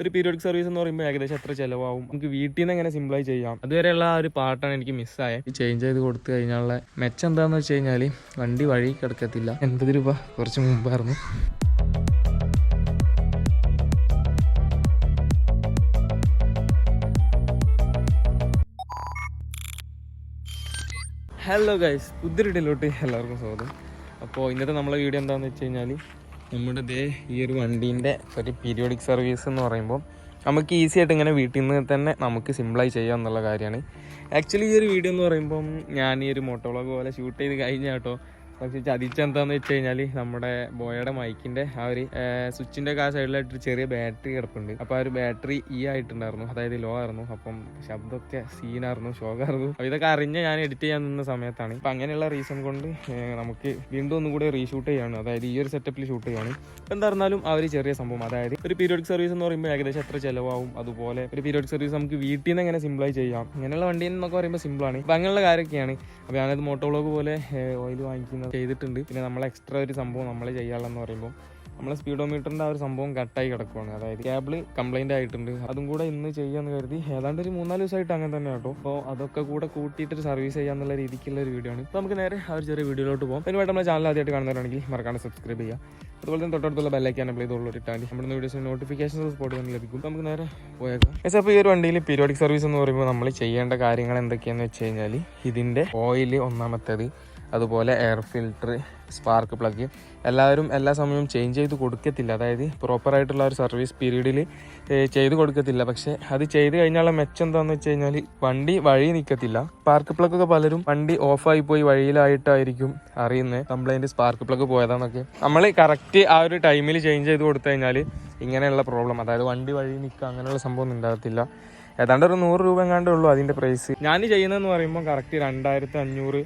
ഒരു periodic service എന്ന് പറയുമ്പോൾ ഏകദേശം എത്ര ചിലവാകും നമുക്ക് വീട്ടിൽ നിന്ന് എങ്ങനെ സിമ്പിളായി ചെയ്യാം? അതുവരെയുള്ള ആ ഒരു പാർട്ടാണ് എനിക്ക് മിസ്സായത് ചേഞ്ച് ചെയ്ത് കൊടുത്തു കഴിഞ്ഞാലുള്ള മെച്ചം എന്താണെന്ന് വെച്ച് കഴിഞ്ഞാൽ വണ്ടി വഴി കിടക്കത്തില്ല. എൺപത് രൂപ കുറച്ച് മുമ്പായിരുന്നു. ഹലോ ഗൈസ് പുതിരിടയിലോട്ട് എല്ലാവർക്കും സ്വാഗതം. അപ്പോൾ ഇന്നത്തെ നമ്മളെ വീഡിയോ എന്താണെന്ന് വെച്ച് കഴിഞ്ഞാൽ നമ്മുടെ ദേ ഈ ഒരു വണ്ടീന്റെ ഒരു പീരിയോഡിക് സർവീസ് എന്ന് പറയുമ്പോൾ നമുക്ക് ഈസി ആയിട്ട് ഇങ്ങനെ വീട്ടിൽ നിന്ന് തന്നെ നമുക്ക് സിമ്പിളായി ചെയ്യാം എന്നുള്ള കാര്യമാണ്. ആക്ച്വലി ഈ ഒരു വീഡിയോ എന്ന് പറയുമ്പം ഞാൻ ഈ ഒരു മോട്ടോളോഗ് പോലെ ഷൂട്ട് ചെയ്ത് കഴിഞ്ഞ കേട്ടോ പക്ഷേ ചതിച്ചെന്താന്ന് വെച്ച് കഴിഞ്ഞാൽ നമ്മുടെ ബോയയുടെ മൈക്കിന്റെ ആ ഒരു സ്വിച്ചിന്റെ ഒക്കെ ആ സൈഡിലായിട്ട് ചെറിയ ബാറ്ററി കിടപ്പുണ്ട്. അപ്പോൾ ആ ഒരു ബാറ്ററി ഈ ആയിട്ടുണ്ടായിരുന്നു. അതായത് ലോ ആയിരുന്നു. അപ്പം ശബ്ദമൊക്കെ സീനായിരുന്നു ഷോക്കായിരുന്നു അപ്പോൾ ഇതൊക്കെ അറിഞ്ഞ് ഞാൻ എഡിറ്റ് ചെയ്യാൻ നിന്ന സമയത്താണ്. അപ്പം അങ്ങനെയുള്ള റീസൺ കൊണ്ട് നമുക്ക് വീണ്ടും ഒന്നും കൂടി റീഷൂട്ട് ചെയ്യാണ്. അതായത് ഈ ഒരു സെറ്റപ്പിൽ ഷൂട്ട് ചെയ്യാണ്. എന്തായിരുന്നാലും ആ ഒരു ചെറിയ സംഭവം. അതായത് ഒരു പീരിയോഡിക് സർവീസ് എന്ന് പറയുമ്പോൾ ഏകദേശം എത്ര ചിലവാകും അതുപോലെ ഒരു പീരിയോഡിക് സർവീസ് നമുക്ക് വീട്ടിൽ നിന്ന് എങ്ങനെ സിമ്പിളായി ചെയ്യാം? ഇങ്ങനെയുള്ള വണ്ടി എന്നൊക്കെ പറയുമ്പോൾ സിമ്പിളാണ് അപ്പം അങ്ങനെയുള്ള കാര്യമൊക്കെയാണ്. അപ്പോൾ ഞാനത് മോട്ടോളോഗ് പോലെ ഓയിൽ വാങ്ങിക്കുന്നത്. ചെയ്തിട്ടുണ്ട്. പിന്നെ നമ്മൾ എക്സ്ട്രാ ഒരു സംഭവം നമ്മൾ ചെയ്യാനുള്ളതെന്ന് പറയുമ്പോൾ നമ്മളെ സ്പീഡോമീറ്ററിന്റെ ആ ഒരു സംഭവം കട്ടായി കിടക്കുവാണ്. അതായത് കേബിൾ കംപ്ലൈന്റ് ആയിട്ടുണ്ട്. അതും കൂടെ ഇന്ന് ചെയ്യാന്ന് കരുതി ഏതാണ്ട് ഒരു മൂന്നാൽ ദിവസമായിട്ട് അങ്ങനെ തന്നെ കേട്ടോ. അപ്പോൾ അതൊക്കെ കൂടെ കൂട്ടിയിട്ട് സർവീസ് ചെയ്യാന്നുള്ള രീതിക്കുള്ള ഒരു വീഡിയോ ആണ്. നമുക്ക് നേരെ ആ ഒരു ചെറിയ വീഡിയോയിലോട്ട് പോകാം അതിനുവേണ്ടി നമ്മുടെ ചാനൽ ആദ്യമായിട്ട് കാണുന്നവരാണെങ്കിൽ മറക്കാണ്ട് സബ്സ്ക്രൈബ് ചെയ്യുക. അതുപോലെ തന്നെ തൊട്ടടുത്തുള്ള ബെല്ലൈക്കാൻ അപ്ലൈ ചെയ്തോളൂ ഇട്ടാൽ നമ്മുടെ വീഡിയോസിന് നോട്ടിഫിക്കേഷൻ സ്പോട്ട് തന്നെ ലഭിക്കും. നമുക്ക് നേരെ പോയേക്കാം. എസ് അപ്പോൾ ഈ ഒരു വണ്ടിയിൽ പീരിയോഡിക് സർവീസ് എന്ന് പറയുമ്പോൾ നമ്മൾ ചെയ്യേണ്ട കാര്യങ്ങൾ എന്തൊക്കെയാണെന്ന് വെച്ച് കഴിഞ്ഞാൽ ഇതിന്റെ ഓയിൽ ഒന്നാമത്തേത് അതുപോലെ എയർ ഫിൽട്ടർ സ്പാർക്ക് പ്ലഗ് എല്ലാവരും എല്ലാ സമയവും ചേഞ്ച് ചെയ്ത് കൊടുക്കത്തില്ല. അതായത് പ്രോപ്പറായിട്ടുള്ള ഒരു സർവീസ് പീരീഡിൽ ചെയ്ത് കൊടുക്കത്തില്ല. പക്ഷേ അത് ചെയ്ത് കഴിഞ്ഞാലുള്ള മെച്ചം എന്താണെന്ന് വെച്ച് കഴിഞ്ഞാൽ വണ്ടി വഴി നിൽക്കത്തില്ല സ്പാർക്ക് പ്ലഗ് ഒക്കെ പലരും വണ്ടി ഓഫായി പോയി വഴിയിലായിട്ടായിരിക്കും അറിയുന്നത്. കംപ്ലൈന്റ് സ്പാർക്ക് പ്ലഗ് പോയതാന്നൊക്കെ. നമ്മൾ കറക്റ്റ് ആ ഒരു ടൈമിൽ ചേഞ്ച് ചെയ്ത് കൊടുത്തു കഴിഞ്ഞാൽ ഇങ്ങനെയുള്ള പ്രോബ്ലം അതായത് വണ്ടി വഴി നിൽക്കുക അങ്ങനെയുള്ള സംഭവം ഉണ്ടാകത്തില്ല. ഏതാണ്ട് ഒരു നൂറ് രൂപ എങ്ങാണ്ടേ ഉള്ളൂ അതിന്റെ പ്രൈസ് ഞാൻ ചെയ്യുന്നതെന്ന് പറയുമ്പോൾ കറക്റ്റ് രണ്ടായിരത്തി അഞ്ഞൂറ്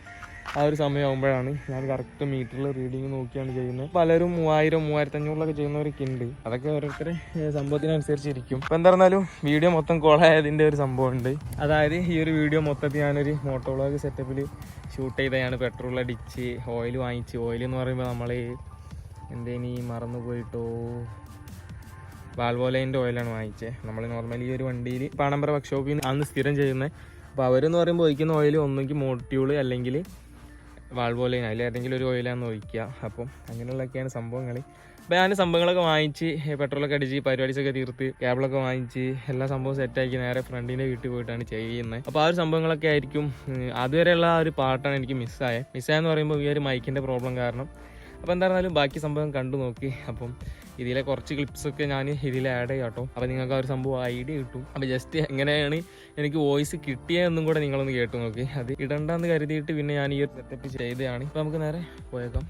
ആ ഒരു സമയമാകുമ്പോഴാണ് ഞാൻ കറക്റ്റ് മീറ്ററിൽ റീഡിങ് നോക്കിയാണ് ചെയ്യുന്നത്. പലരും മൂവായിരം മൂവായിരത്തി അഞ്ഞൂറിലൊക്കെ ചെയ്യുന്നവരൊക്കെ ഉണ്ട് അതൊക്കെ ഓരോരുത്തരെ ഏഹ്, സംഭവത്തിനനുസരിച്ചിരിക്കും. ഇപ്പം എന്തായിരുന്നാലും വീഡിയോ മൊത്തം കോളായതിന്റെ ഒരു സംഭവം ഉണ്ട് അതായത് ഈ ഒരു വീഡിയോ മൊത്തത്തിൽ ഞാനൊരു മോട്ടോളോഗ് സെറ്റപ്പിൽ ഷൂട്ട് ചെയ്തതാണ്. പെട്രോൾ അടിച്ച് ഓയിൽ വാങ്ങിച്ച്. ഓയിൽ എന്ന് പറയുമ്പോൾ നമ്മൾ എന്തേനി മറന്നു പോയിട്ടോ? വാൽവോലൈന്റെ ഓയിലാണ് വാങ്ങിച്ചത് നമ്മൾ നോർമലി ഈ ഒരു വണ്ടിയിൽ പാണമ്പറ വർക്ക്ഷോപ്പിൽ നിന്ന് അന്ന് സ്ഥിരം ചെയ്യുന്നത്. അപ്പോൾ അവരെന്ന് പറയുമ്പോൾ ഒഴിക്കുന്ന ഓയിൽ ഒന്നെങ്കിൽ മോട്യൂൾ അല്ലെങ്കിൽ വാൾവോലൈൻ അതിൽ ഏതെങ്കിലും ഒരു ഓയിലാന്ന് ഒഴിക്കുക. അപ്പം അങ്ങനെയുള്ളതൊക്കെയാണ് സംഭവങ്ങൾ അപ്പോൾ ഞാൻ സംഭവങ്ങളൊക്കെ വാങ്ങിച്ച് പെട്രോളൊക്കെ അടിച്ച് പരിപാടിസൊക്കെ തീർത്ത് കേബിളൊക്കെ വാങ്ങിച്ച് എല്ലാ സംഭവം സെറ്റാക്കി നേരെ ഫ്രണ്ടിന്റെ വീട്ടിൽ പോയിട്ടാണ് ചെയ്യുന്നത്. അപ്പോൾ ആ ഒരു സംഭവങ്ങളൊക്കെ ആയിരിക്കും അതുവരെയുള്ള ആ ഒരു പാട്ടാണ് എനിക്ക് മിസ്സായത് മിസ്സായെന്ന് പറയുമ്പോൾ ഈ ഒരു മൈക്കിന്റെ പ്രോബ്ലം കാരണം അപ്പോൾ എന്തായിരുന്നാലും ബാക്കി സംഭവം കണ്ടു നോക്കി. അപ്പം ഇതിലെ കുറച്ച് ക്ലിപ്സൊക്കെ ഞാൻ ഇതിൽ ആഡ് ചെയ്യാം കേട്ടോ. അപ്പോൾ നിങ്ങൾക്ക് ആ ഒരു സംഭവം ഐഡിയ കിട്ടും. അപ്പോൾ ജസ്റ്റ് എങ്ങനെയാണ് എനിക്ക് വോയിസ് കിട്ടിയതെന്നും കൂടെ നിങ്ങളൊന്ന് കേട്ടു നോക്കി. അത് ഇടണ്ടെന്ന് കരുതിയിട്ട് പിന്നെ ഞാൻ ഈ ഒരു സെറ്റപ്പ് ചെയ്തതാണ്. ഇപ്പോൾ നമുക്ക് നേരെ പോയേക്കാം.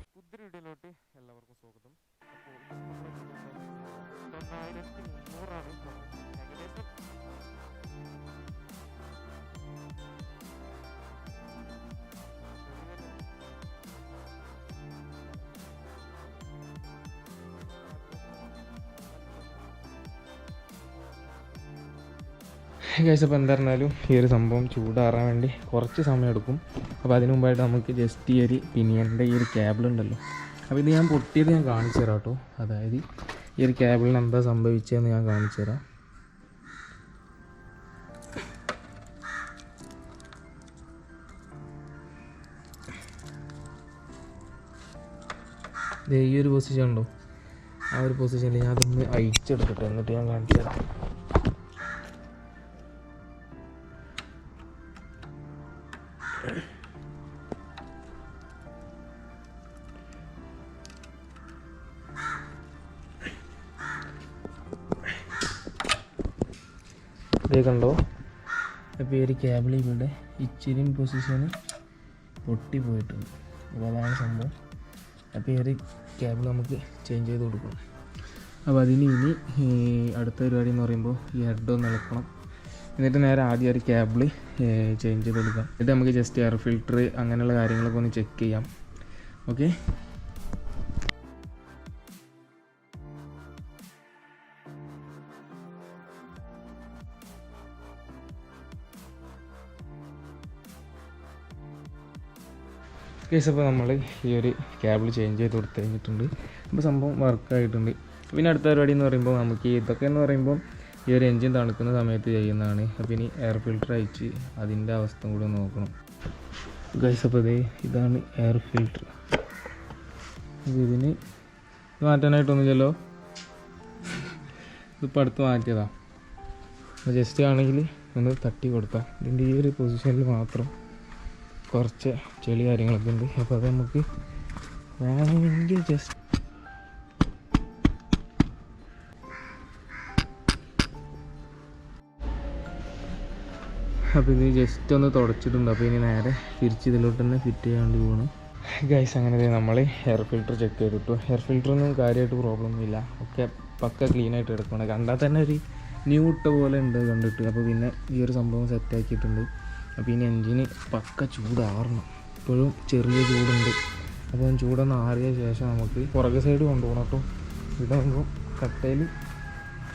ഗൈസ് അപ്പോൾ എന്തായിരുന്നാലും ഈ ഒരു സംഭവം ചൂടാറാൻ വേണ്ടി കുറച്ച് സമയം എടുക്കും അപ്പോൾ അതിന് മുമ്പായിട്ട് നമുക്ക് ജസ്റ്റ് ഈ ഒരു പിനിയന്റെ ഈ ഒരു ക്യാബിളുണ്ടല്ലോ അപ്പോൾ ഇത് ഞാൻ പൊട്ടിയത് ഞാൻ കാണിച്ചു തരാം കേട്ടോ. അതായത് ഈ ഒരു ക്യാബിളിന് എന്താ സംഭവിച്ചതെന്ന് ഞാൻ കാണിച്ചു തരാം. ഈ ഒരു പൊസിഷൻ ഉണ്ടോ? ആ ഒരു പൊസിഷനിൽ ഞാൻ അതൊന്ന് അയച്ചെടുക്കട്ടെ എന്നിട്ട് ഞാൻ കാണിച്ചു തരാം. കണ്ടോ? അപ്പോൾ ഈ ഒരു കേബിൾ ഇവിടെ ഇച്ചിരി പൊസിഷന് പൊട്ടി പോയിട്ടുണ്ട്. അപ്പോൾ അതാണ് സംഭവം. അപ്പോൾ ഈ ഒരു കേബിൾ നമുക്ക് ചേഞ്ച് ചെയ്ത് കൊടുക്കണം അപ്പോൾ അതിന് ഇനി അടുത്ത പരിപാടി എന്ന് പറയുമ്പോൾ ഈ ഹെഡ് ഒന്ന് ഇളക്കണം. എന്നിട്ട് നേരെ ആദ്യം ഒരു കേബിൾ ചേഞ്ച് ചെയ്ത് കൊടുക്കാം. എന്നിട്ട് നമുക്ക് ജസ്റ്റ് എയർ ഫിൽറ്റർ അങ്ങനെയുള്ള കാര്യങ്ങളൊക്കെ ഒന്ന് ചെക്ക് ചെയ്യാം. ഓക്കെ കേസ് അപ്പോൾ നമ്മൾ ഈ ഒരു കേബിൾ ചേഞ്ച് ചെയ്ത് കൊടുത്ത് കഴിഞ്ഞിട്ടുണ്ട്. അപ്പോൾ സംഭവം വർക്കായിട്ടുണ്ട് പിന്നെ അടുത്ത പരിപാടി എന്ന് പറയുമ്പോൾ നമുക്ക് ഇതൊക്കെ എന്ന് പറയുമ്പോൾ ഈ ഒരു എൻജിൻ തണുക്കുന്ന സമയത്ത് ചെയ്യുന്നതാണ്. അപ്പോൾ ഇനി എയർ ഫിൽട്ടർ അയച്ച് അതിന്റെ അവസ്ഥ കൂടെ നോക്കണം. ഗൈസ് അപ്പോൾ ഇതേ ഇതാണ് എയർ അപ്പോൾ ഇതിന് ഇത് മാറ്റാനായിട്ടൊന്നുമില്ലല്ലോ. ഇതിപ്പോൾ അടുത്ത് മാറ്റിയതാണ് ജസ്റ്റ് ആണെങ്കിൽ ഒന്ന് തട്ടി കൊടുക്കാം ഇതിന്റെ ഈ ഒരു പൊസിഷനിൽ മാത്രം കുറച്ച് ചെളി കാര്യങ്ങളൊക്കെ ഉണ്ട്. അപ്പോൾ അത് നമുക്ക് വേണമെങ്കിൽ ജസ്റ്റ് അപ്പോൾ ഇത് ജസ്റ്റ് ഒന്ന് തുടച്ചിട്ടുണ്ട്. അപ്പോൾ ഇനി നേരെ തിരിച്ച് ഇതിലോട്ട് തന്നെ ഫിറ്റ് ചെയ്യാണ്ട് പോകണം ഗൈസ് അങ്ങനെ നമ്മൾ എയർ ഫിൽറ്റർ ചെക്ക് ചെയ്തിട്ടു. എയർ ഫിൽറ്ററൊന്നും കാര്യമായിട്ട് പ്രോബ്ലം ഒന്നുമില്ല. ഒക്കെ പക്ക ക്ലീൻ ആയിട്ട് എടുക്കണം കണ്ടാൽ തന്നെ ഒരു ന്യൂ ഇട്ട പോലെ ഉണ്ട് കണ്ടിട്ട്. അപ്പോൾ പിന്നെ ഈ ഒരു സംഭവം സെറ്റ് ആക്കിയിട്ടുണ്ട്. അപ്പോൾ ഇനി എൻജിന് പക്ക ചൂടാറണം. ഇപ്പോഴും ചെറിയ ചൂടുണ്ട്. അപ്പോൾ ചൂടൊന്ന് ആറിയ ശേഷം നമുക്ക് പുറകെ സൈഡ് കൊണ്ടുപോകണം കേട്ടോ. ഇവിടെ ആകുമ്പോൾ കട്ടയിൽ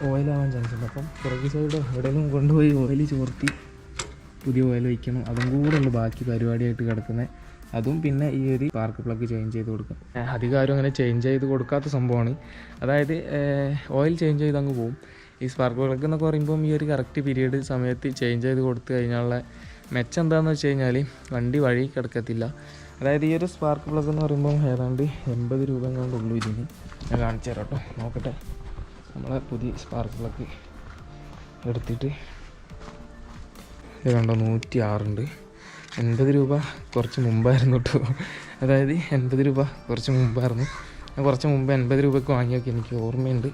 ഓയിലാവാൻ ചാൻസ് ഉണ്ട്. അപ്പം പുറകെ സൈഡ് എവിടെയെങ്കിലും കൊണ്ടുപോയി ഓയിൽ ചോർത്തി പുതിയ ഓയിൽ വയ്ക്കണം. അതും കൂടെ ഉള്ളു ബാക്കി പരിപാടിയായിട്ട് കിടക്കുന്നത് അതും പിന്നെ ഈ ഒരു പാർക്ക് പ്ലഗ് ചേഞ്ച് ചെയ്ത് കൊടുക്കും. അധികം ആരും അങ്ങനെ ചേഞ്ച് ചെയ്ത് കൊടുക്കാത്ത സംഭവമാണ്. അതായത് ഓയിൽ ചേഞ്ച് ചെയ്ത് അങ്ങ് പോകും ഈ സ്പാർക്ക് പ്ലഗ് എന്നൊക്കെ പറയുമ്പം ഈ ഒരു കറക്റ്റ് പീരീഡ് സമയത്ത് ചേഞ്ച് ചെയ്ത് കൊടുത്തു കഴിഞ്ഞാലുള്ള മെച്ചം എന്താണെന്ന് വെച്ച് കഴിഞ്ഞാൽ വണ്ടി വഴി കിടക്കത്തില്ല. അതായത് ഈ ഒരു സ്പാർക്ക് പ്ലഗ് എന്ന് പറയുമ്പം ഏതാണ്ട് എൺപത് രൂപ ഉള്ളൂ ഇതിന്. ഞാൻ കാണിച്ചു തരാം കേട്ടോ നോക്കട്ടെ. നമ്മളെ പുതിയ സ്പാർക്ക് പ്ലഗ് എടുത്തിട്ട് ഇത് കണ്ടോ നൂറ്റി ആറുണ്ട് എൺപത് രൂപ കുറച്ച് മുമ്പായിരുന്നു കേട്ടോ അതായത് എൺപത് രൂപ കുറച്ച് മുമ്പായിരുന്നു. ഞാൻ കുറച്ച് മുമ്പ് എൺപത് രൂപയ്ക്ക് വാങ്ങിയൊക്കെ എനിക്ക് ഓർമ്മയുണ്ട്.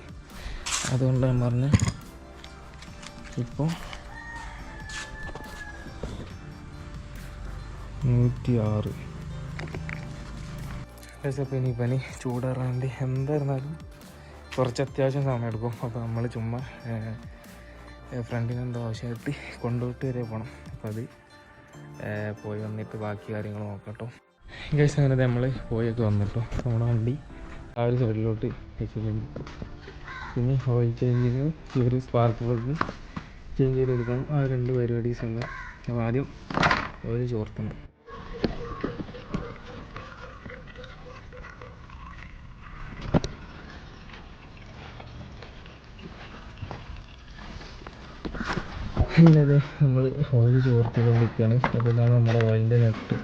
അതുകൊണ്ട് ഞാൻ പറഞ്ഞു. ഇപ്പോൾ നൂറ്റി ആറ് അപ്പോൾ ഇനി പനി ചൂടാറാണ്ട് എന്തായിരുന്നാലും കുറച്ച് അത്യാവശ്യം സമയം എടുക്കും അപ്പോൾ നമ്മൾ ചുമ്മാ ഫ്രണ്ടിന് എന്തോ ആവശ്യമായിട്ട് കൊണ്ടുപോയിട്ട് വരെ പോകണം അപ്പോൾ അത് പോയി വന്നിട്ട് ബാക്കി കാര്യങ്ങൾ നോക്കട്ടോ. ഗൈസ് അങ്ങനെ നമ്മൾ പോയൊക്കെ വന്നിട്ടോ. നമ്മുടെ വണ്ടി ആ ഒരു സൈഡിലോട്ട് വെച്ചിട്ടുണ്ട് പിന്നെ ഓയിൽ ചേഞ്ചിങ് ഈ ഒരു സ്പാർക്ക് പ്ലഗ് ചേഞ്ച് ചെയ്ത് കൊടുക്കണം ആ രണ്ട് പരിപാടീസ് ഉണ്ട് അപ്പോൾ ആദ്യം ഓയിൽ ചോർത്തുണ്ട് അതെ നമ്മൾ ഓയിൽ ചോർത്തിക്കൊണ്ടിരിക്കുകയാണ് അപ്പോൾ ഇതാണ് നമ്മുടെ ഓയിലിന്റെ നെട്ട്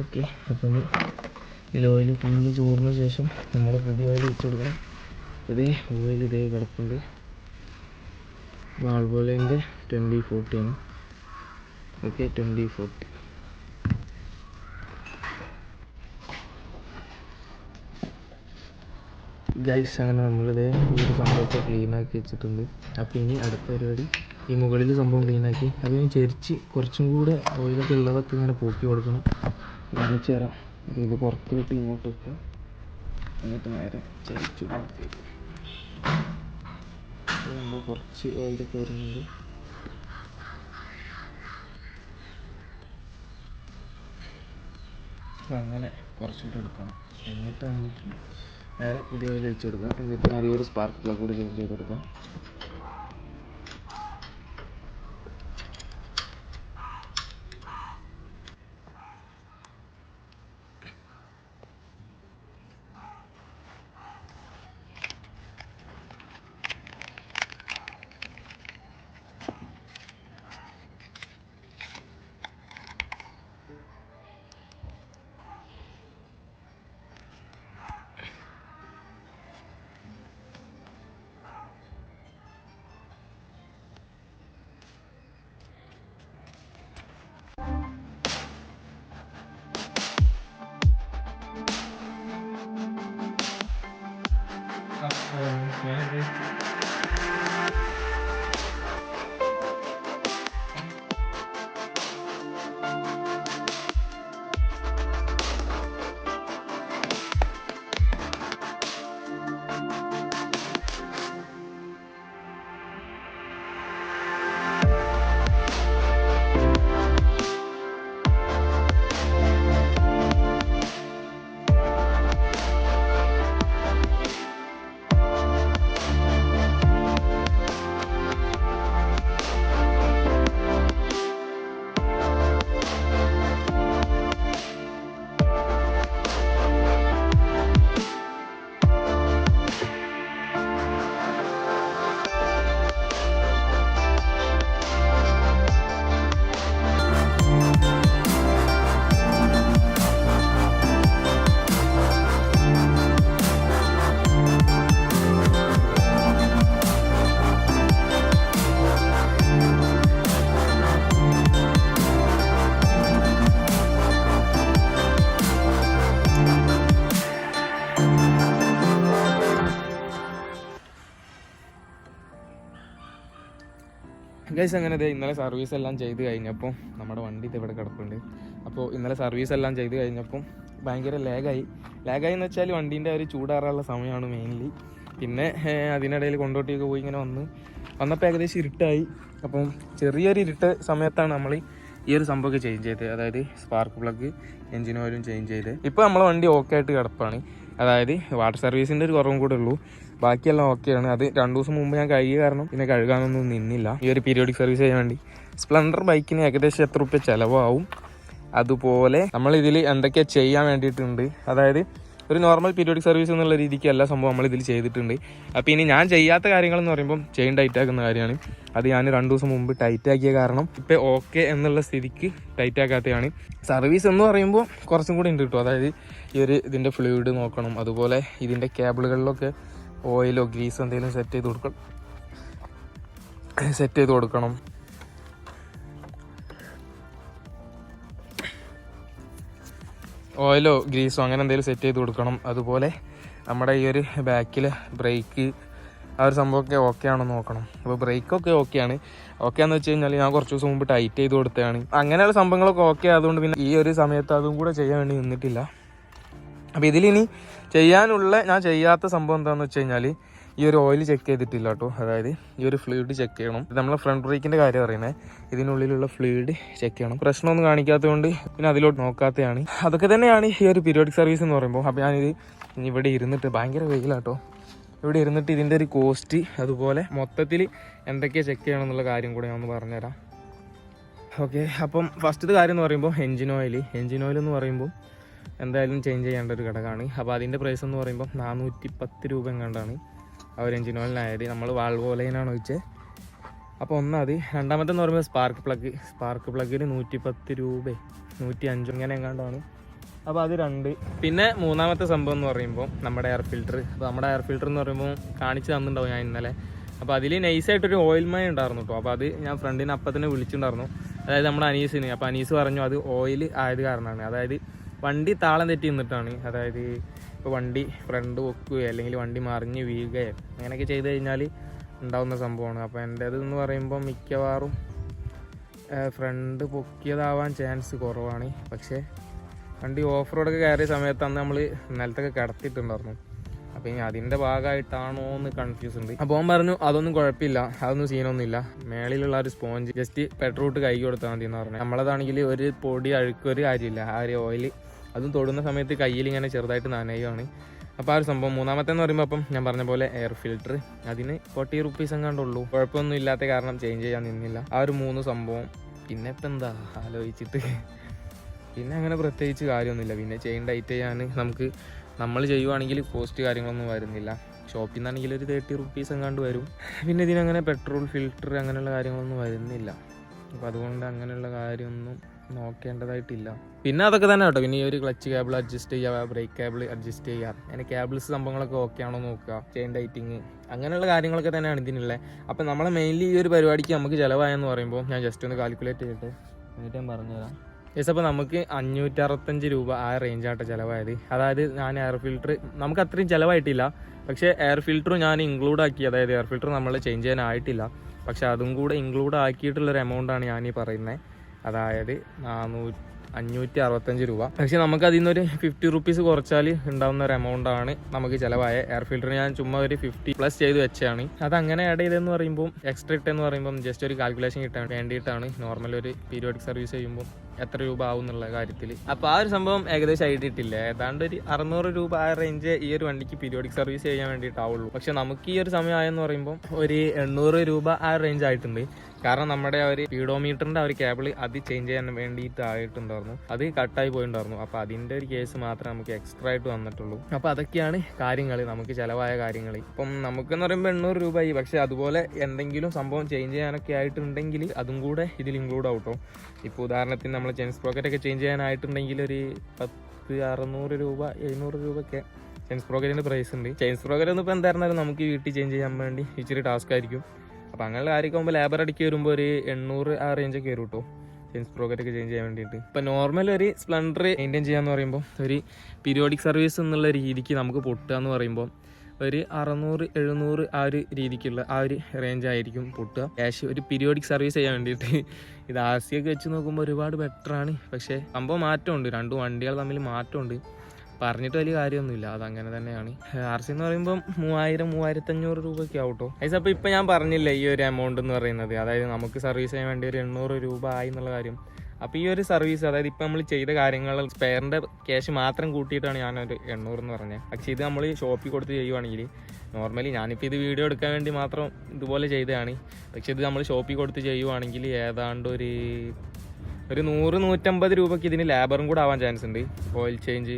ഓക്കെ. അപ്പം ഈ ഇതിൽ ഓയിൽ ഫുള്ള് ചോറിന് ശേഷം നമ്മൾ പുതിയ ഓയിൽ വെച്ച് കൊടുക്കണം. ഇതേ ഓയിൽ ഇതേ കിടപ്പുണ്ട്. വാൾവോലിന്റെ ട്വന്റി ഫോർട്ടിയാണ് ഓക്കെ ട്വന്റി ഫോർട്ടി ഗൈസ് അങ്ങനെ നമ്മളിത് ഈ ഒരു സംഭവത്തെ ക്ലീൻ ആക്കി വെച്ചിട്ടുണ്ട്. അപ്പോൾ ഇനി അടുത്ത പരിപാടി. ഈ മുകളിൽ സംഭവം ക്ലീൻ ആക്കി അപ്പോൾ ഇനി ചെരിച്ച് കുറച്ചും കൂടെ ഓയിലൊക്കെ ഉള്ളതൊക്കെ ഇങ്ങനെ പോക്കി കൊടുക്കണം. കാണിച്ചു തരാം. ഇത് പുറത്ത് വിട്ട് ഇങ്ങോട്ട് വെക്കുക. എന്നിട്ട് നേരെ ചരിച്ചു കുറച്ച് ഓയിലൊക്കെ വരുന്നുണ്ട്. അങ്ങനെ കുറച്ചുകൂടെ എടുക്കണം. എന്നിട്ട് നമുക്ക് നേരെ പുതിയ ഓയിൽ ഒഴിച്ച് കൊടുക്കാം. എന്നിട്ട് നേരെ ഒരു സ്പാർക്ക് പ്ലഗ് കൂടി ചേഞ്ച് ചെയ്ത് കൊടുക്കാം. ഗൈസ് അങ്ങനെ ദേ ഇന്നലെ സർവീസ് എല്ലാം ചെയ്ത് കഴിഞ്ഞപ്പോൾ നമ്മുടെ വണ്ടി ഇവിടെ കിടപ്പുണ്ട്. അപ്പോൾ ഇന്നലെ സർവീസ് എല്ലാം ചെയ്ത് കഴിഞ്ഞപ്പം ഭയങ്കര ലാഗായി ലാഗായി എന്ന് വെച്ചാൽ വണ്ടീന്റെ ഒരു ചൂടാറാനുള്ള സമയമാണ് മെയിൻലി പിന്നെ അതിനിടയിൽ കൊണ്ടോട്ടിയൊക്കെ പോയി ഇങ്ങനെ വന്ന് വന്നപ്പോൾ ഏകദേശം ഇരുട്ടായി. അപ്പം ചെറിയൊരു ഇരുട്ട് സമയത്താണ് നമ്മൾ ഈ ഒരു സംഭവമൊക്കെ ചേഞ്ച് ചെയ്തത്. അതായത് സ്പാർക്ക് പ്ലഗ് എഞ്ചിൻ ഓയിലും ചേഞ്ച് ചെയ്ത്. ഇപ്പോൾ നമ്മളെ വണ്ടി ഓക്കെ ആയിട്ട് കിടപ്പാണ്. അതായത് വാട്ടർ സർവീസിന്റെ ഒരു കുറവും കൂടെ ഉള്ളൂ. ബാക്കിയെല്ലാം ഓക്കെയാണ് അത് രണ്ടു ദിവസം മുമ്പ് ഞാൻ കഴുകിയ കാരണം പിന്നെ കഴുകാനൊന്നും നിന്നില്ല. ഈ ഒരു പീരിയോഡിക് സർവീസ് ചെയ്യാൻ വേണ്ടി. സ്പ്ലെൻഡർ ബൈക്കിന് ഏകദേശം എത്ര റുപ്യ ചിലവാകും? അതുപോലെ നമ്മൾ ഇതിൽ എന്തൊക്കെ ചെയ്യാൻ വേണ്ടിയിട്ടുണ്ട്? അതായത് ഒരു നോർമൽ പീരിയോഡിക് സർവീസ് എന്നുള്ള രീതിക്ക് എല്ലാ സംഭവം നമ്മൾ ഇതിൽ ചെയ്തിട്ടുണ്ട്. അപ്പോൾ ഇനി ഞാൻ ചെയ്യാത്ത കാര്യങ്ങളെന്ന് പറയുമ്പോൾ ചെയിൻ ടൈറ്റ് ആക്കുന്ന കാര്യമാണ്. അത് ഞാൻ രണ്ട് ദിവസം മുമ്പ് ടൈറ്റ് ആക്കിയ കാരണം ഇപ്പോൾ ഓക്കെ എന്നുള്ള സ്ഥിതിക്ക് ടൈറ്റ് ആക്കാത്തതാണ് സർവീസ് എന്ന് പറയുമ്പോൾ കുറച്ചും കൂടി ഉണ്ട് കിട്ടും. അതായത് ഈ ഒരു ഇതിന്റെ ഫ്ലൂയിഡ് നോക്കണം. അതുപോലെ ഇതിന്റെ കേബിളുകളിലൊക്കെ ഓയിലോ ഗ്രീസോ എന്തെങ്കിലും സെറ്റ് ചെയ്ത് കൊടുക്കണം. സെറ്റ് ചെയ്ത് കൊടുക്കണം. ഓയിലോ ഗ്രീസോ അങ്ങനെ എന്തെങ്കിലും സെറ്റ് ചെയ്ത് കൊടുക്കണം. അതുപോലെ നമ്മുടെ ഈ ഒരു ബാക്കിൽ ബ്രേക്ക് ആ ഒരു സംഭവമൊക്കെ ഓക്കെ ആണോ നോക്കണം. അപ്പോൾ ബ്രേക്കൊക്കെ ഓക്കെയാണ് ഓക്കെ എന്ന് വെച്ച് കഴിഞ്ഞാൽ ഞാൻ കുറച്ച് ദിവസം മുമ്പ് ടൈറ്റ് ചെയ്ത് കൊടുത്തതാണ്. അങ്ങനെയുള്ള സംഭവങ്ങളൊക്കെ ഓക്കെ ആയതുകൊണ്ട് പിന്നെ ഈ ഒരു സമയത്ത് അതും കൂടെ ചെയ്യാൻ വേണ്ടി നിന്നിട്ടില്ല. അപ്പോൾ ഇതിലിനി ചെയ്യാനുള്ള ഞാൻ ചെയ്യാത്ത സംഭവം എന്താണെന്ന് വെച്ച് കഴിഞ്ഞാൽ ഈ ഒരു ഓയിൽ ചെക്ക് ചെയ്തിട്ടില്ല കേട്ടോ. അതായത് ഈ ഒരു ഫ്ലൂയിഡ് ചെക്ക് ചെയ്യണം. ഇത് നമ്മളെ ഫ്രണ്ട് ബ്രേക്കിന്റെ കാര്യം പറയുന്നത് ഇതിനുള്ളിലുള്ള ഫ്ലൂയിഡ് ചെക്ക് ചെയ്യണം. പ്രശ്നമൊന്നും കാണിക്കാത്തതുകൊണ്ട് പിന്നെ അതിലോട്ട് നോക്കാത്തതാണ്. അതൊക്കെ തന്നെയാണ് ഈ ഒരു പീരിയോഡിക് സർവീസ് എന്ന് പറയുമ്പോൾ. അപ്പോൾ ഞാനിത് ഇവിടെ ഇരുന്നിട്ട് ഭയങ്കര വെയിലാട്ടോ ഇവിടെ ഇരുന്നിട്ട് ഇതിന്റെ ഒരു കോസ്റ്റ് അതുപോലെ മൊത്തത്തിൽ എന്തൊക്കെയാണ് ചെക്ക് ചെയ്യണം എന്നുള്ള കാര്യം കൂടെ ഞാൻ പറഞ്ഞുതരാം. ഓക്കെ അപ്പം ഫസ്റ്റത്തെ കാര്യം എന്ന് പറയുമ്പോൾ എൻജിൻ ഓയിൽ എൻജിൻ ഓയിൽ എന്ന് പറയുമ്പോൾ എന്തായാലും ചേഞ്ച് ചെയ്യേണ്ട ഒരു ഘടകമാണ്. അപ്പോൾ അതിന്റെ പ്രൈസ് എന്ന് പറയുമ്പോൾ നാനൂറ്റി പത്ത് രൂപ എങ്ങാണ്ടാണ് ആ ഒരു എഞ്ചിൻ ഓയിലിനായത് നമ്മൾ വാൾവോലൈനാണ് വെച്ചത് അപ്പോൾ ഒന്നത് രണ്ടാമത്തെ എന്ന് പറയുമ്പോൾ സ്പാർക്ക് പ്ലഗ് സ്പാർക്ക് പ്ലഗിന് നൂറ്റി പത്ത് രൂപ നൂറ്റി അഞ്ച് ഇങ്ങനെ എങ്ങാണ്ടാണ്. അപ്പോൾ അത് രണ്ട്. പിന്നെ മൂന്നാമത്തെ സംഭവം എന്ന് പറയുമ്പോൾ നമ്മുടെ എയർ ഫിൽറ്റർ അപ്പോൾ നമ്മുടെ എയർ ഫിൽറ്റർ എന്ന് പറയുമ്പോൾ കാണിച്ചു തന്നിട്ടുണ്ടാവും ഞാൻ ഇന്നലെ. അപ്പോൾ അതിൽ നൈസായിട്ടൊരു ഓയിൽ മൈ ഉണ്ടായിരുന്നു കേട്ടോ അപ്പോൾ അത് ഞാൻ ഫ്രണ്ടിനെ അപ്പം തന്നെ വിളിച്ചിട്ടുണ്ടായിരുന്നു. അതായത് നമ്മുടെ അനീസിന്. അപ്പോൾ അനീസ് പറഞ്ഞു അത് ഓയിൽ ആയത് കാരണമാണ്. അതായത് വണ്ടി താളം തെറ്റി നിന്നിട്ടാണ്. അതായത് ഇപ്പോൾ വണ്ടി ഫ്രണ്ട് പൊക്കുകയോ അല്ലെങ്കിൽ വണ്ടി മറിഞ്ഞ് വീഴുകയോ അങ്ങനെയൊക്കെ ചെയ്ത് കഴിഞ്ഞാൽ ഉണ്ടാവുന്ന സംഭവമാണ്. അപ്പോൾ എന്റേത് എന്ന് പറയുമ്പോൾ മിക്കവാറും ഫ്രണ്ട് പൊക്കിയതാവാൻ ചാൻസ് കുറവാണ്. പക്ഷേ വണ്ടി ഓഫ് റോഡൊക്കെ കയറിയ സമയത്ത് അന്ന് നമ്മൾ നിലത്തൊക്കെ കിടത്തിയിട്ടുണ്ടായിരുന്നു. അപ്പോൾ ഇനി അതിന്റെ ഭാഗമായിട്ടാണോ എന്ന് കൺഫ്യൂസ് ഉണ്ട്. അപ്പോൾ അവൻ പറഞ്ഞു അതൊന്നും കുഴപ്പമില്ല അതൊന്നും സീനൊന്നുമില്ല. മേളിലുള്ള ഒരു സ്പോഞ്ച് ജസ്റ്റ് പെട്രോൾ ഇട്ട് കൈ കൊടുത്താൽ മതി എന്ന് പറഞ്ഞു. നമ്മളതാണെങ്കിൽ ഒരു പൊടി അഴുക്കൊരു കാര്യമില്ല. ആ ഒരു ഓയിൽ അതും തൊടുന്ന സമയത്ത് കയ്യിൽ ഇങ്ങനെ ചെറുതായിട്ട് നനയുകയാണ് അപ്പോൾ ആ ഒരു സംഭവം മൂന്നാമത്തെ എന്ന് പറയുമ്പോൾ അപ്പം ഞാൻ പറഞ്ഞ പോലെ എയർ ഫിൽറ്റർ അതിന് ഫോർട്ടി റുപ്പീസ് എങ്ങാണ്ടുള്ളൂ കുഴപ്പമൊന്നും ഇല്ലാത്ത കാരണം ചേഞ്ച് ചെയ്യാൻ നിന്നില്ല. ആ ഒരു മൂന്ന് സംഭവം. പിന്നെ ഇപ്പം എന്താ? ആലോചിച്ചിട്ട്. പിന്നെ അങ്ങനെ പ്രത്യേകിച്ച് കാര്യമൊന്നുമില്ല. പിന്നെ ചെയിൻ ടൈറ്റ് ചെയ്യാൻ നമുക്ക് നമ്മൾ ചെയ്യുവാണെങ്കിൽ കോസ്റ്റ് കാര്യങ്ങളൊന്നും വരുന്നില്ല. ഷോപ്പിൽ നിന്നാണെങ്കിൽ ഒരു തേർട്ടി റുപ്പീസ് എങ്ങാണ്ട് വരും. പിന്നെ ഇതിനങ്ങനെ പെട്രോൾ ഫിൽറ്റർ അങ്ങനെയുള്ള കാര്യങ്ങളൊന്നും വരുന്നില്ല. അപ്പോൾ അതുകൊണ്ട് അങ്ങനെയുള്ള കാര്യമൊന്നും നോക്കേണ്ടതായിട്ടില്ല. പിന്നെ അതൊക്കെ തന്നെ കേട്ടോ. പിന്നെ ഈ ഒരു ക്ലച്ച് കേബിൾ അഡ്ജസ്റ്റ് ചെയ്യുക ബ്രേക്ക് കേബിൾ അഡ്ജസ്റ്റ് ചെയ്യുക അതിന് കേബിൾസ് സംഭവങ്ങളൊക്കെ ഓക്കെ ആണോ നോക്കുക. ചെയിൻ ടൈറ്റിങ് അങ്ങനെയുള്ള കാര്യങ്ങളൊക്കെ തന്നെയാണ് ഇതിനുള്ളത് അപ്പം നമ്മളെ മെയിൻലി ഈ ഒരു പരിപാടിക്ക് നമുക്ക് ചിലവായെന്ന് പറയുമ്പോൾ ഞാൻ ജസ്റ്റ് ഒന്ന് കാൽക്കുലേറ്റ് ചെയ്തിട്ട് എന്നിട്ട് ഞാൻ പറഞ്ഞുതരാം. യെസ് അപ്പോൾ നമുക്ക് അഞ്ഞൂറ്ററുപത്തഞ്ച് രൂപ ആ റേഞ്ചായിട്ട് ചിലവായത്. അതായത് ഞാൻ എയർ ഫിൽറ്റർ നമുക്ക് അത്രയും ചിലവായിട്ടില്ല. പക്ഷേ എയർ ഫിൽറ്റർ ഞാൻ ഇൻക്ലൂഡ് ആക്കി അതായത് എയർ ഫിൽറ്റർ നമ്മൾ ചേഞ്ച് ചെയ്യാനായിട്ടില്ല. പക്ഷേ അതും കൂടെ ഇൻക്ലൂഡ് ആക്കിയിട്ടുള്ളൊരു എമൗണ്ടാണ് ഞാൻ ഈ പറയുന്നത് അതായത് നാനൂറ്റി അഞ്ഞൂറ്റി അറുപത്തഞ്ച് രൂപ. പക്ഷെ നമുക്ക് അതിൽ നിന്നൊരു ഫിഫ്റ്റി റുപ്പീസ് കുറച്ചാൽ ഉണ്ടാവുന്ന ഒരു എമൗണ്ട് ആണ് നമുക്ക് ചിലവായ എയർ ഫിൽറ്റർ ഞാൻ ചുമ്മാ ഒരു ഫിഫ്റ്റി പ്ലസ് ചെയ്ത് വെച്ചാണ് അത് അങ്ങനെ ആഡ് ചെയ്തെന്ന് പറയുമ്പോൾ എക്സ്ട്രാ ഇട്ടെന്ന് പറയുമ്പോൾ ജസ്റ്റ് ഒരു കാൽക്കുലേഷൻ കിട്ടാൻ വേണ്ടിയിട്ടാണ്. നോർമൽ ഒരു പീരിയോഡിക് സർവീസ് ചെയ്യുമ്പോൾ എത്ര രൂപ ആവും എന്നുള്ള കാര്യത്തിൽ അപ്പോൾ ആ ഒരു സംഭവം ഏകദേശം ആയിട്ടില്ല ഏതാണ്ട് ഒരു അറുന്നൂറ് രൂപ ആ റേഞ്ച് ഈ ഒരു വണ്ടിക്ക് പീരിയോഡിക് സർവീസ് ചെയ്യാൻ വേണ്ടിയിട്ടാവുള്ളൂ. പക്ഷെ നമുക്ക് ഈ ഒരു സമയമായെന്ന് പറയുമ്പോൾ ഒരു എണ്ണൂറ് രൂപ ആ റേഞ്ച് ആയിട്ടുണ്ട്. കാരണം നമ്മുടെ ഒരു സ്പീഡോമീറ്ററിന്റെ ആ ഒരു കേബിൾ അത് ചേഞ്ച് ചെയ്യാൻ വേണ്ടിയിട്ട് ആയിട്ടുണ്ടായിരുന്നു അത് കട്ടായി പോയിട്ടുണ്ടായിരുന്നു. അപ്പോൾ അതിന്റെ ഒരു കേസ് മാത്രമേ നമുക്ക് എക്സ്ട്രാ ആയിട്ട് വന്നിട്ടുള്ളൂ. അപ്പോൾ അതൊക്കെയാണ് കാര്യങ്ങൾ നമുക്ക് ചിലവായ കാര്യങ്ങൾ ഇപ്പം നമുക്കെന്ന് പറയുമ്പോൾ എണ്ണൂറ് രൂപയായി. പക്ഷെ അതുപോലെ എന്തെങ്കിലും സംഭവം ചേഞ്ച് ചെയ്യാനൊക്കെ ആയിട്ടുണ്ടെങ്കിൽ അതും കൂടെ ഇതിൽ ഇൻക്ലൂഡ് ആവട്ടോ ഇപ്പോൾ ഉദാഹരണത്തിന് നമ്മൾ ജെൻസ് പ്രോക്കറ്റൊക്കെ ചേഞ്ച് ചെയ്യാനായിട്ടുണ്ടെങ്കിൽ ഒരു പത്ത് അറുന്നൂറ് രൂപ എഴുന്നൂറ് രൂപയൊക്കെ ജെൻസ് പ്രോക്കറ്റിന്റെ പ്രൈസ് ഉണ്ട്. ജെൻസ് പ്രോക്കറ്റ് ഒന്നും ഇപ്പോൾ എന്തായിരുന്നാലും നമുക്ക് വീട്ടിൽ ചേഞ്ച് ചെയ്യാൻ വേണ്ടി ഇച്ചിരി ടാസ്ക് ആയിരിക്കും. അപ്പോൾ അങ്ങനെയുള്ള കാര്യമൊക്കെ ആകുമ്പോൾ ലേബർ അടിക്ക് വരുമ്പോൾ ഒരു എണ്ണൂറ് ആ റേഞ്ചൊക്കെ വരും കേട്ടോ ജെൻസ് പ്രോക്കറ്റൊക്കെ ചേഞ്ച് ചെയ്യാൻ വേണ്ടിയിട്ട്. ഇപ്പോൾ നോർമൽ ഒരു സ്പ്ലെൻഡർ മെയിന്റെയിൻ ചെയ്യാന്ന് പറയുമ്പോൾ ഒരു പീരിയോഡിക് സർവീസ് എന്നുള്ള രീതിക്ക് നമുക്ക് പൊട്ടുക എന്ന് പറയുമ്പോൾ ഒരു അറുന്നൂറ് എഴുന്നൂറ് ആ ഒരു രീതിക്കുള്ള ആ ഒരു റേഞ്ച് ആയിരിക്കും പൊട്ടുക. ക്യാഷ് ഒരു പീരിയോഡിക് സർവീസ് ചെയ്യാൻ വേണ്ടിയിട്ട്. ഇത് ആർ സി ഒക്കെ വെച്ച് നോക്കുമ്പോൾ ഒരുപാട് ബെറ്റർ ആണ്. പക്ഷേ സംഭവം മാറ്റമുണ്ട്. രണ്ട് വണ്ടികൾ തമ്മിൽ മാറ്റമുണ്ട്. പറഞ്ഞിട്ട് വലിയ കാര്യമൊന്നുമില്ല. അത് അങ്ങനെ തന്നെയാണ്. ആർ സി എന്ന് പറയുമ്പോൾ മൂവായിരം മൂവായിരത്തഞ്ഞൂറ് രൂപയ്ക്ക് ആവട്ടോ ഐസ് അപ്പോൾ ഇപ്പം ഞാൻ പറഞ്ഞില്ല ഈ ഒരു എമൗണ്ട് എന്ന് പറയുന്നത്? അതായത് നമുക്ക് സർവീസ് ചെയ്യാൻ വേണ്ടി ഒരു എണ്ണൂറ് രൂപ ആയി എന്നുള്ള കാര്യം. അപ്പോൾ ഈ ഒരു സർവീസ് അതായത് ഇപ്പം നമ്മൾ ചെയ്ത കാര്യങ്ങൾ സ്പെയറിന്റെ ക്യാഷ് മാത്രം കൂട്ടിയിട്ടാണ് ഞാനൊരു എണ്ണൂറ് എന്ന് പറഞ്ഞത് പക്ഷേ ഇത് നമ്മൾ ഷോപ്പിൽ കൊടുത്ത് ചെയ്യുവാണെങ്കിൽ നോർമലി ഞാനിപ്പോൾ ഇത് വീഡിയോ എടുക്കാൻ വേണ്ടി മാത്രം ഇതുപോലെ ചെയ്തതാണ്. പക്ഷേ ഇത് നമ്മൾ ഷോപ്പിൽ കൊടുത്ത് ചെയ്യുവാണെങ്കിൽ ഏതാണ്ട് ഒരു ഒരു നൂറ് നൂറ്റമ്പത് രൂപയ്ക്ക് ഇതിന് ലേബറും കൂടെ ആവാൻ ചാൻസ് ഉണ്ട്. ഓയിൽ ചേഞ്ച്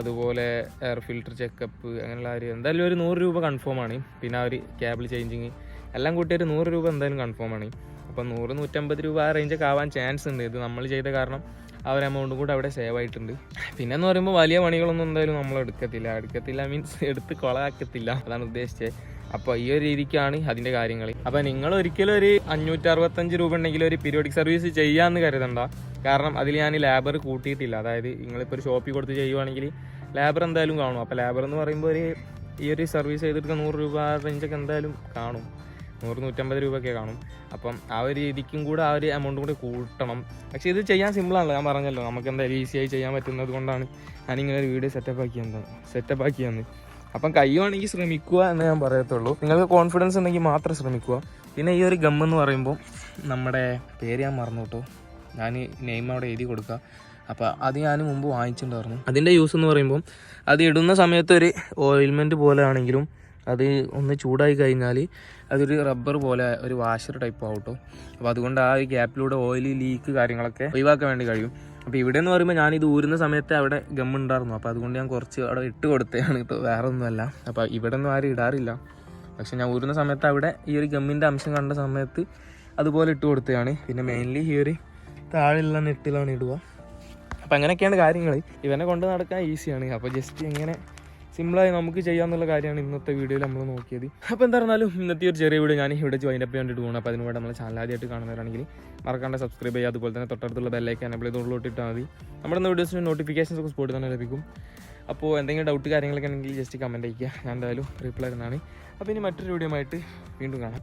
അതുപോലെ എയർ ഫിൽറ്റർ ചെക്കപ്പ് അങ്ങനെയുള്ള ഒരു എന്തായാലും ഒരു നൂറ് രൂപ കൺഫേം ആണ്. പിന്നെ ആ ഒരു കേബിൾ ചേഞ്ചിങ് എല്ലാം കൂട്ടി ഒരു നൂറ് രൂപ എന്തായാലും കൺഫേം ആണ്. അപ്പം നൂറ് നൂറ്റമ്പത് രൂപ ആ റേഞ്ചൊക്കെ ആവാൻ ചാൻസ് ഉണ്ട്. ഇത് നമ്മൾ ചെയ്ത കാരണം ആ ഒരു എമൗണ്ടും കൂടെ അവിടെ സേവ് ആയിട്ടുണ്ട്. പിന്നെ എന്ന് പറയുമ്പോൾ വലിയ പണികളൊന്നും എന്തായാലും നമ്മൾ എടുക്കത്തില്ല. എടുക്കത്തില്ല മീൻസ് എടുത്ത് കൊളാക്കത്തില്ല അതാണ് ഉദ്ദേശിച്ചത് അപ്പോൾ ഈ ഒരു രീതിക്കാണ് അതിന്റെ കാര്യങ്ങൾ അപ്പോൾ നിങ്ങൾ ഒരിക്കലും ഒരു അഞ്ഞൂറ്റി അറുപത്തഞ്ച് രൂപ ഉണ്ടെങ്കിൽ ഒരു പീരിയോഡിക് സർവീസ് ചെയ്യാമെന്ന് കരുതണ്ട. കാരണം അതിൽ ഞാൻ ലേബർ കൂട്ടിയിട്ടില്ല. അതായത് നിങ്ങളിപ്പോൾ ഒരു ഷോപ്പിൽ കൊടുത്ത് ചെയ്യുവാണെങ്കിൽ ലേബർ എന്തായാലും കാണും. അപ്പോൾ ലേബർ എന്ന് പറയുമ്പോൾ ഒരു ഈ ഒരു സർവീസ് ചെയ്തിട്ട് നൂറ് രൂപ റേഞ്ചൊക്കെ എന്തായാലും കാണും. നൂറ് നൂറ്റമ്പത് രൂപയൊക്കെ കാണും. അപ്പം ആ ഒരു രീതിക്കും കൂടെ ആ ഒരു എമൗണ്ട് കൂടി കൂട്ടണം. പക്ഷേ ഇത് ചെയ്യാൻ സിമ്പിളാണല്ലോ ഞാൻ പറഞ്ഞല്ലോ. നമുക്ക് എന്തായാലും ഈസിയായി ചെയ്യാൻ പറ്റുന്നത് കൊണ്ടാണ് ഞാനിങ്ങനെ ഒരു വീഡിയോ സെറ്റപ്പ് ആക്കിയത് സെറ്റപ്പ് ആക്കിയെന്ന്. അപ്പം കഴിയുവാണെങ്കിൽ ശ്രമിക്കുക എന്ന് ഞാൻ പറയത്തുള്ളൂ. നിങ്ങൾക്ക് കോൺഫിഡൻസ് ഉണ്ടെങ്കിൽ മാത്രം ശ്രമിക്കുക. പിന്നെ ഈ ഒരു ഗം എന്ന് പറയുമ്പോൾ നമ്മുടെ പേര് ഞാൻ മറന്നു കേട്ടോ. ഞാൻ നെയിം അവിടെ എഴുതി കൊടുക്കുക അപ്പോൾ അത് ഞാൻ മുമ്പ് വാങ്ങിച്ചിട്ടുണ്ടായിരുന്നു. അതിന്റെ യൂസ് എന്ന് പറയുമ്പോൾ അത് ഇടുന്ന സമയത്ത് ഒരു ഓയിൽമെന്റ് പോലെ ആണെങ്കിലും അത് ഒന്ന് ചൂടായി കഴിഞ്ഞാൽ അതൊരു റബ്ബർ പോലെ ഒരു വാഷർ ടൈപ്പ് ആവട്ടോ. അപ്പോൾ അതുകൊണ്ട് ആ ഒരു ഗ്യാപ്പിലൂടെ ഓയിൽ ലീക്ക് കാര്യങ്ങളൊക്കെ ഒഴിവാക്കാൻ വേണ്ടി കഴിയും. അപ്പോൾ ഇവിടെ എന്ന് പറയുമ്പോൾ ഞാനിത് ഊരുന്ന സമയത്ത് അവിടെ ഗം ഉണ്ടായിരുന്നു. അപ്പോൾ അതുകൊണ്ട് ഞാൻ കുറച്ച് അവിടെ ഇട്ട് കൊടുത്തതാണ് കേട്ടോ വേറെ ഒന്നുമല്ല അപ്പോൾ ഇവിടെ ഒന്നും ആരും ഇടാറില്ല. പക്ഷെ ഞാൻ ഊരുന്ന സമയത്ത് അവിടെ ഈ ഒരു ഗമ്മിന്റെ അംശം കണ്ട സമയത്ത് അതുപോലെ ഇട്ട് കൊടുത്തതാണ്. പിന്നെ മെയിൻലി ഈ ഒരു താഴെയുള്ള നെറ്റിലാണ് ഇടുക. അപ്പം അങ്ങനെയൊക്കെയാണ് കാര്യങ്ങൾ ഇവനെ കൊണ്ട് നടക്കാൻ ഈസിയാണ് അപ്പോൾ ജസ്റ്റ് എങ്ങനെ സിമ്പിളായി നമുക്ക് ചെയ്യാമെന്നുള്ള കാര്യമാണ് ഇന്നത്തെ വീഡിയോയിൽ നമ്മൾ നോക്കിയത്. അപ്പോൾ എന്താ പറഞ്ഞാലും ഇന്നത്തെ ഒരു ചെറിയ വീഡിയോ ഞാൻ ഇവിടെ ജോയിൻ അപ്പ് വേണ്ടിയിട്ട് പോകണം അപ്പോൾ അതിന് വേണ്ടി നമ്മൾ ചാനൽ ആദ്യമായിട്ട് കാണുന്നവരാണെങ്കിൽ മറക്കാണ്ട് സബ്സ്ക്രൈബ് ചെയ്യുക. അതുപോലെ തന്നെ തൊട്ടടുത്തുള്ള ബെല്ലൈക്ക് എനബിൾ ചെയ്ത് ഇട്ടാൽ മതി. നമ്മുടെ വീഡിയോസിന് നോട്ടിഫിക്കേഷൻസ് ഒക്കെ സ്പോട്ട് തന്നെ ലഭിക്കും അപ്പോൾ എന്തെങ്കിലും ഡൗട്ട് കാര്യങ്ങളൊക്കെ ആണെങ്കിൽ ജസ്റ്റ് കമന്റ് അയയ്ക്കുക. ഞാൻ എന്തായാലും റിപ്ലൈ തന്നാണ് അപ്പോൾ ഇനി മറ്റൊരു വീഡിയോ ആയിട്ട് വീണ്ടും കാണാം.